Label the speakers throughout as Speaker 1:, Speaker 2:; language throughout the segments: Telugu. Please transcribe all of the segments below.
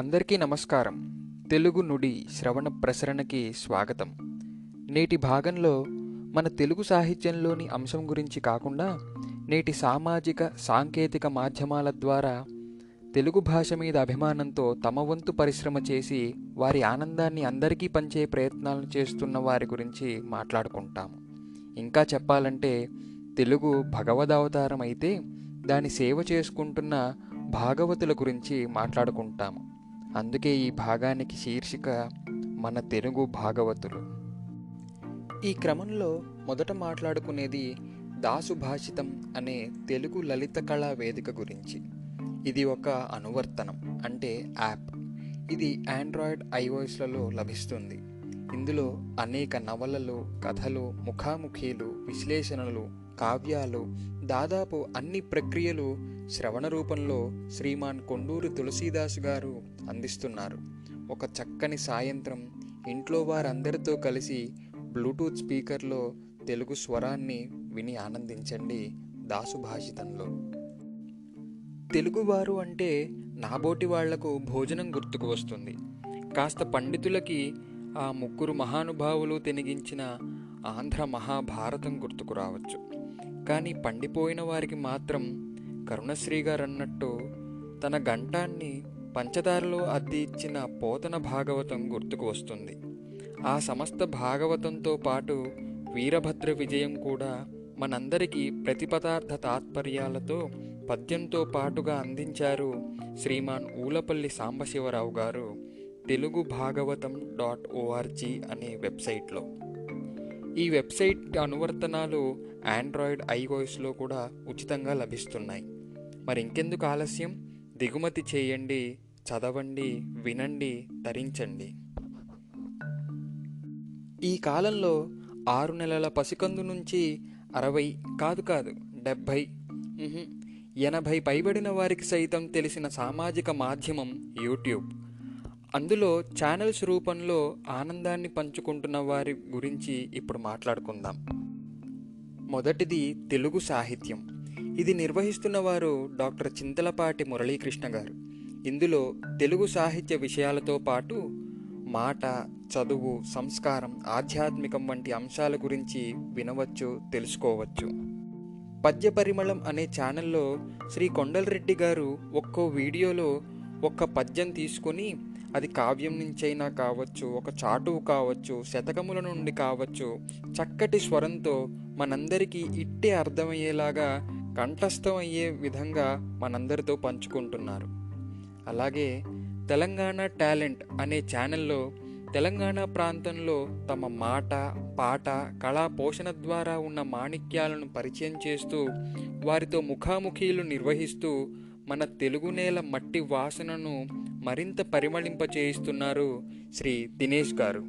Speaker 1: అందరికీ నమస్కారం. తెలుగు నుడి శ్రవణ ప్రసరణకి స్వాగతం. నేటి భాగంలో మన తెలుగు సాహిత్యంలోని అంశం గురించి కాకుండా నేటి సామాజిక సాంకేతిక మాధ్యమాల ద్వారా తెలుగు భాష మీద అభిమానంతో తమ వంతు పరిశ్రమ చేసి వారి ఆనందాన్ని అందరికీ పంచే ప్రయత్నాలను చేస్తున్న వారి గురించి మాట్లాడుకుంటాము. ఇంకా చెప్పాలంటే తెలుగు భగవదవతారం అయితే దాని సేవ చేసుకుంటున్న భాగవతుల గురించి మాట్లాడుకుంటాము. అందుకే ఈ భాగానికి శీర్షిక మన తెలుగు భాగవతులు. ఈ క్రమంలో మొదట మాట్లాడుకునేది దాసు భాషితం అనే తెలుగు లలిత కళా వేదిక గురించి. ఇది ఒక అనువర్తనం అంటే యాప్. ఇది ఆండ్రాయిడ్ ఐఓఎస్లలో లభిస్తుంది. ఇందులో అనేక నవలలు కథలు ముఖాముఖీలు విశ్లేషణలు కావ్యాలు దాదాపు అన్ని ప్రక్రియలు శ్రవణ రూపంలో శ్రీమాన్ కొండూరు తులసీదాసు గారు అందిస్తున్నారు. ఒక చక్కని సాయంత్రం ఇంట్లో వారందరితో కలిసి బ్లూటూత్ స్పీకర్లో తెలుగు స్వరాన్ని విని ఆనందించండి దాసు భాషితంలో. తెలుగువారు అంటే నాబోటి వాళ్ళకు భోజనం గుర్తుకు వస్తుంది. కాస్త పండితులకి ఆ ముగ్గురు మహానుభావులు తెనిగించిన ఆంధ్ర మహాభారతం గుర్తుకు రావచ్చు. కానీ పండిపోయిన వారికి మాత్రం కరుణశ్రీ గారు అన్నట్టు తన గంటాన్ని పంచదారలో అద్ది ఇచ్చిన పోతన భాగవతం గుర్తుకు వస్తుంది. ఆ సమస్త భాగవతంతో పాటు వీరభద్ర విజయం కూడా మనందరికీ ప్రతిపదార్థ తాత్పర్యాలతో పద్యంతో పాటుగా అందించారు శ్రీమాన్ ఊలపల్లి సాంబశివరావు గారు తెలుగు భాగవతం డాట్ ఓఆర్జీ అనే వెబ్సైట్లో. ఈ వెబ్సైట్ అనువర్తనాలు ఆండ్రాయిడ్ ఐఓఎస్లో కూడా ఉచితంగా లభిస్తున్నాయి. మరి ఇంకెందుకు ఆలస్యం? దిగుమతి చేయండి చదవండి వినండి ధరించండి ఈ కాలంలో ఆరు నెలల పసికందు నుంచి అరవై కాదు కాదు డెబ్భై. ఎనభై పైబడిన వారికి సైతం తెలిసిన సామాజిక మాధ్యమం యూట్యూబ్. అందులో ఛానల్స్ రూపంలో ఆనందాన్ని పంచుకుంటున్న వారి గురించి ఇప్పుడు మాట్లాడుకుందాం. మొదటిది తెలుగు సాహిత్యం. ఇది నిర్వహిస్తున్న వారు డాక్టర్ చింతలపాటి మురళీకృష్ణ గారు. ఇందులో తెలుగు సాహిత్య విషయాలతో పాటు మాట చదువు సంస్కారం ఆధ్యాత్మికం వంటి అంశాల గురించి వినవచ్చు తెలుసుకోవచ్చు. పద్య పరిమళం అనే ఛానల్లో శ్రీ కొండలరెడ్డి గారు ఒక్కో వీడియోలో ఒక్క పద్యం తీసుకొని అది కావ్యం నుంచైనా కావచ్చు ఒక చాటువు కావచ్చు శతకముల నుండి కావచ్చు చక్కటి స్వరంతో మనందరికీ ఇట్టే అర్థమయ్యేలాగా కంఠస్థం అయ్యే విధంగా మనందరితో పంచుకుంటున్నారు. అలాగే తెలంగాణ టాలెంట్ అనే ఛానల్లో తెలంగాణ ప్రాంతంలో తమ మాట పాట కళా పోషణ ద్వారా ఉన్న మాణిక్యాలను పరిచయం చేస్తూ వారితో ముఖాముఖీలు నిర్వహిస్తూ మన తెలుగు నేల మట్టి వాసనను మరింత పరిమళింపచేయిస్తున్నారు శ్రీ దినేష్ గారు.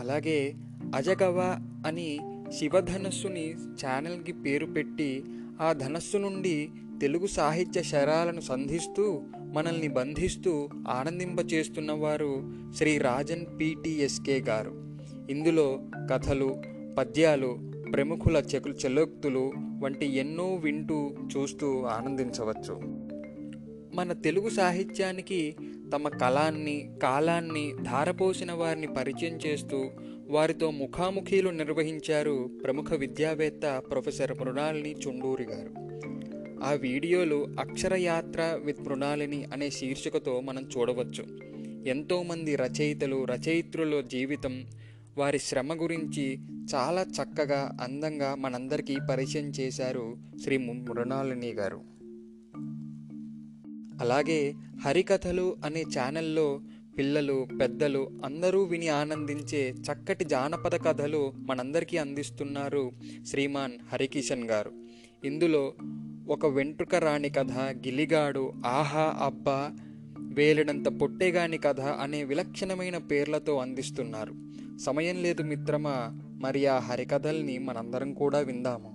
Speaker 1: అలాగే అజగవ అని శివధనస్సుని ఛానల్కి పేరు పెట్టి ఆ ధనస్సు నుండి తెలుగు సాహిత్య శరాలను సంధిస్తూ మనల్ని బంధిస్తూ ఆనందింపచేస్తున్నవారు శ్రీ రాజన్ పిటిఎస్కే గారు. ఇందులో కథలు పద్యాలు ప్రముఖుల చెకు చెలోక్తులు వంటి ఎన్నో వింటూ చూస్తూ ఆనందించవచ్చు. మన తెలుగు సాహిత్యానికి తమ కళాన్ని కాలాన్ని ధారపోసిన వారిని పరిచయం చేస్తూ వారితో ముఖాముఖీలు నిర్వహించారు ప్రముఖ విద్యావేత్త ప్రొఫెసర్ మృణాలిని చుండూరి గారు. ఆ వీడియోలు అక్షరయాత్ర విత్ మృణాలిని అనే శీర్షికతో మనం చూడవచ్చు. ఎంతోమంది రచయితలు రచయిత్రుల జీవితం వారి శ్రమ గురించి చాలా చక్కగా అందంగా మనందరికీ పరిచయం చేశారు శ్రీ మృణాలిని గారు. అలాగే హరికథలు అనే ఛానల్లో పిల్లలు పెద్దలు అందరూ విని ఆనందించే చక్కటి జానపద కథలు మనందరికీ అందిస్తున్నారు శ్రీమాన్ హరికిషన్ గారు. ఇందులో ఒక వెంట్రుక రాణి కథ గిలిగాడు ఆహా అబ్బా వేలినంత పొట్టేగాని కథ అనే విలక్షణమైన పేర్లతో అందిస్తున్నారు. సమయం లేదు మిత్రమా మరి ఆ హరికథల్ని మనందరం కూడా విందాము.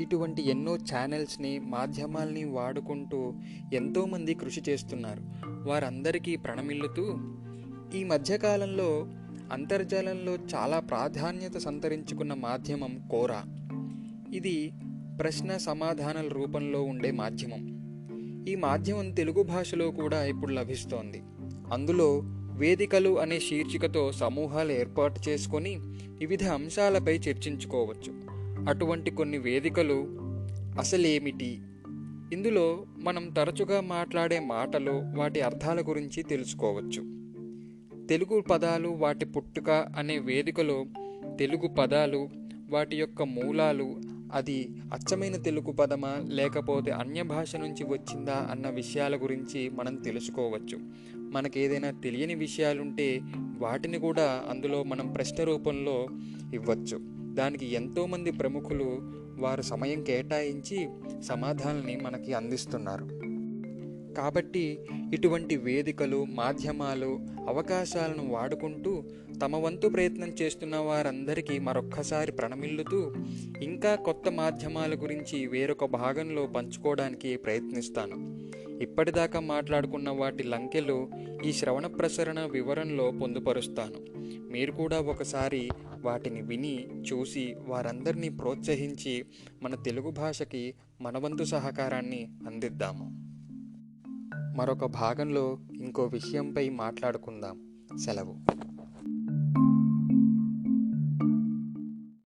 Speaker 1: ఇటువంటి ఎన్నో ఛానల్స్ని మాధ్యమాల్ని వాడుకుంటూ ఎంతోమంది కృషి చేస్తున్నారు. వారందరికీ ప్రణమిల్లుతూ ఈ మధ్యకాలంలో అంతర్జాలంలో చాలా ప్రాధాన్యత సంతరించుకున్న మాధ్యమం కోరా. ఇది ప్రశ్న సమాధానాల రూపంలో ఉండే మాధ్యమం. ఈ మాధ్యమం తెలుగు భాషలో కూడా ఇప్పుడు లభిస్తోంది. అందులో వేదికలు అనే శీర్షికతో సమూహాలు ఏర్పాటు చేసుకొని వివిధ అంశాలపై చర్చించుకోవచ్చు. అటువంటి కొన్ని వేదికలు అసలేమిటి? ఇందులో మనం తరచుగా మాట్లాడే మాటలు వాటి అర్థాల గురించి తెలుసుకోవచ్చు. తెలుగు పదాలు వాటి పుట్టుక అనే వేదికలో తెలుగు పదాలు వాటి యొక్క మూలాలు అది అచ్చమైన తెలుగు పదమా లేకపోతే అన్య భాష నుంచి వచ్చిందా అన్న విషయాల గురించి మనం తెలుసుకోవచ్చు. మనకి ఏదైనా తెలియని విషయాలుంటే వాటిని కూడా అందులో మనం ప్రశ్న రూపంలో ఇవ్వచ్చు. దానికి ఎంతోమంది ప్రముఖులు వారు సమయం కేటాయించి సమాధానాన్ని మనకి అందిస్తున్నారు. కాబట్టి ఇటువంటి వేదికలు మాధ్యమాలు అవకాశాలను వాడుకుంటూ తమ వంతు ప్రయత్నం చేస్తున్న వారందరికీ మరొక్కసారి ప్రణమిల్లుతూ ఇంకా కొత్త మాధ్యమాల గురించి వేరొక భాగంలో పంచుకోవడానికి ప్రయత్నిస్తాను. ఇప్పటిదాకా మాట్లాడుకున్న వాటి లంకెలు ఈ శ్రవణ ప్రసరణ వివరంలో పొందుపరుస్తాను. మీరు కూడా ఒకసారి వాటిని విని చూసి వారందరినీ ప్రోత్సహించి మన తెలుగు భాషకి మనవంతు సహకారాన్ని అందిద్దాము. మరొక భాగంలో ఇంకో విషయంపై మాట్లాడుకుందాం. సెలవు.